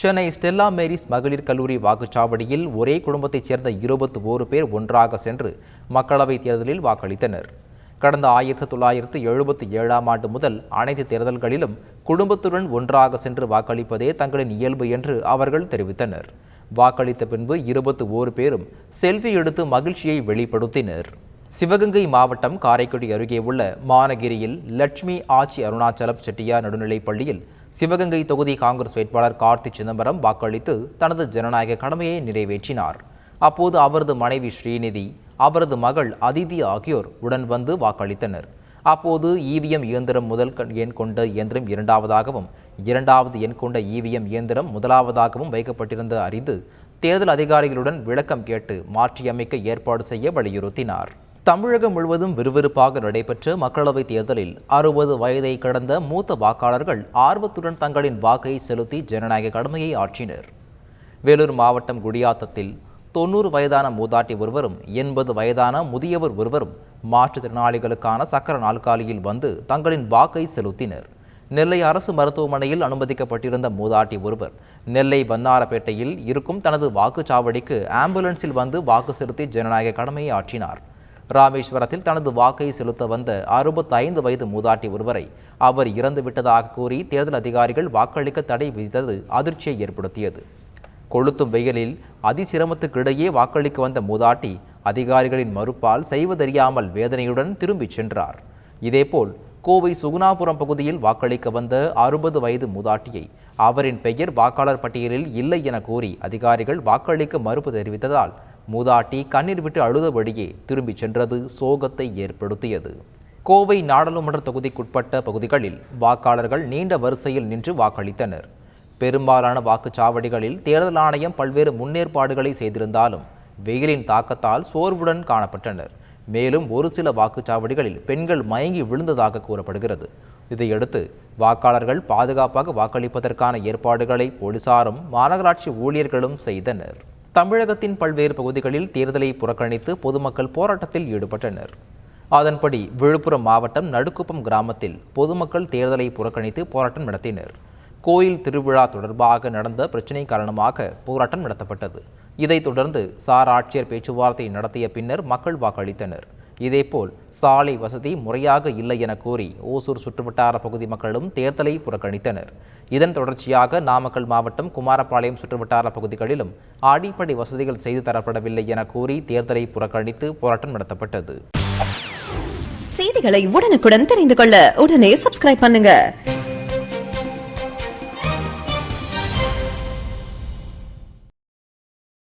Chennai Stella Mary's மகளிர் கல்லூரி வாக்குச்சாவடியில் ஒரே குடும்பத்தைச் சேர்ந்த இருபத்தி ஓரு பேர் ஒன்றாக சென்று மக்களவைத் தேர்தலில் வாக்களித்தனர். கடந்த ஆயிரத்தி தொள்ளாயிரத்து எழுபத்தி ஏழாம் ஆண்டு முதல் அனைத்து தேர்தல்களிலும் குடும்பத்துடன் ஒன்றாக சென்று வாக்களிப்பதே தங்களின் இயல்பு என்று அவர்கள் தெரிவித்தனர். வாக்களித்த பின்பு இருபத்தி ஓரு பேரும் செல்ஃபி எடுத்து மகிழ்ச்சியை வெளிப்படுத்தினர். சிவகங்கை மாவட்டம் காரைக்குடி அருகே உள்ள மானகிரியில் லட்சுமி ஆச்சி அருணாச்சலம் செட்டியார் நடுநிலைப் பள்ளியில் சிவகங்கை தொகுதி காங்கிரஸ் வேட்பாளர் கார்த்தி சிதம்பரம் வாக்களித்து தனது ஜனநாயக கடமையை நிறைவேற்றினார். அப்போது அவரது மனைவி ஸ்ரீநிதி அவரது மகள் அதிதி ஆகியோர் உடன் வந்து வாக்களித்தனர். அப்போது இவிஎம் இயந்திரம் முதல் எண் கொண்ட இயந்திரம் இரண்டாவதாகவும் இரண்டாவது எண் கொண்ட இவிஎம் இயந்திரம் முதலாவதாகவும் வைக்கப்பட்டிருந்த அறிந்து தேர்தல் அதிகாரிகளுடன் விளக்கம் கேட்டு மாற்றியமைக்க ஏற்பாடு செய்ய வலியுறுத்தினார். தமிழகம் முழுவதும் விறுவிறுப்பாக நடைபெற்ற மக்களவைத் தேர்தலில் அறுபது வயதை கடந்த மூத்த வாக்காளர்கள் ஆர்வத்துடன் தங்களின் வாக்கை செலுத்தி ஜனநாயக கடமையை ஆற்றினர். வேலூர் மாவட்டம் குடியாத்தத்தில் தொண்ணூறு வயதான மூதாட்டி ஒருவரும் எண்பது வயதான முதியவர் ஒருவரும் மாற்றுத்திறனாளிகளுக்கான சக்கர நாற்காலியில் வந்து தங்களின் வாக்கை செலுத்தினர். நெல்லை அரசு மருத்துவமனையில் அனுமதிக்கப்பட்டிருந்த மூதாட்டி ஒருவர் நெல்லை வண்ணாரப்பேட்டையில் இருக்கும் தனது வாக்குச்சாவடிக்கு ஆம்புலன்ஸில் வந்து வாக்கு செலுத்தி ஜனநாயக கடமையை ஆற்றினார். ராமேஸ்வரத்தில் தனது வாக்கை செலுத்த வந்த அறுபத்தைந்து வயது மூதாட்டி ஒருவரை அவர் இறந்து விட்டதாக கூறி தேர்தல் அதிகாரிகள் வாக்களிக்க தடை விதித்தது அதிர்ச்சியை ஏற்படுத்தியது. கொளுத்தும் வெயிலில் அதிசிரமத்துக்கிடையே வாக்களிக்க வந்த மூதாட்டி அதிகாரிகளின் மறுப்பால் செய்வதறியாமல் வேதனையுடன் திரும்பிச் சென்றார். இதேபோல் கோவை சுகுணாபுரம் பகுதியில் வாக்களிக்க வந்த அறுபது வயது மூதாட்டியை அவரின் பெயர் வாக்காளர் பட்டியலில் இல்லை என கூறி அதிகாரிகள் வாக்களிக்க மறுப்பு தெரிவித்ததால் மூதாட்டி கண்ணீர் விட்டு அழுதபடியே திரும்பிச் சென்றது சோகத்தை ஏற்படுத்தியது. கோவை நாடாளுமன்ற தொகுதிக்குட்பட்ட பகுதிகளில் வாக்காளர்கள் நீண்ட வரிசையில் நின்று வாக்களித்தனர். பெரும்பாலான வாக்குச்சாவடிகளில் தேர்தல் ஆணையம் பல்வேறு முன்னேற்பாடுகளை செய்திருந்தாலும் வெயிலின் தாக்கத்தால் சோர்வுடன் காணப்பட்டனர். மேலும் ஒரு சில வாக்குச்சாவடிகளில் பெண்கள் மயங்கி விழுந்ததாக கூறப்படுகிறது. இதையடுத்து வாக்காளர்கள் பாதுகாப்பாக வாக்களிப்பதற்கான ஏற்பாடுகளை போலீசாரும் மாநகராட்சி ஊழியர்களும் செய்தனர். தமிழகத்தின் பல்வேறு பகுதிகளில் தேர்தலை புறக்கணித்து பொதுமக்கள் போராட்டத்தில் ஈடுபட்டனர். அதன்படி விழுப்புரம் மாவட்டம் நடுக்குப்பம் கிராமத்தில் பொதுமக்கள் தேர்தலை புறக்கணித்து போராட்டம் நடத்தினர். கோயில் திருவிழா தொடர்பாக நடந்த பிரச்சினை காரணமாக போராட்டம் நடத்தப்பட்டது. இதைத் தொடர்ந்து சார் ஆட்சியர் பேச்சுவார்த்தை நடத்திய பின்னர் மக்கள் வாக்களித்தனர். இதேபோல் சாலை வசதி முறையாக இல்லை என கூறி ஓசூர் சுற்றுவட்டார பகுதி மக்களும் தேர்தலை புறக்கணித்தனர். இதன் தொடர்ச்சியாக நாமக்கல் மாவட்டம் குமாரபாளையம் சுற்றுவட்டார பகுதிகளிலும் அடிப்படை வசதிகள் செய்து தரப்படவில்லை என கூறி தேர்தலை புறக்கணித்து போராட்டம் நடத்தப்பட்டது. செய்திகளை உடனுக்குடன் தெரிந்து கொள்ள உடனே சப்ஸ்கிரைப் பண்ணுங்க.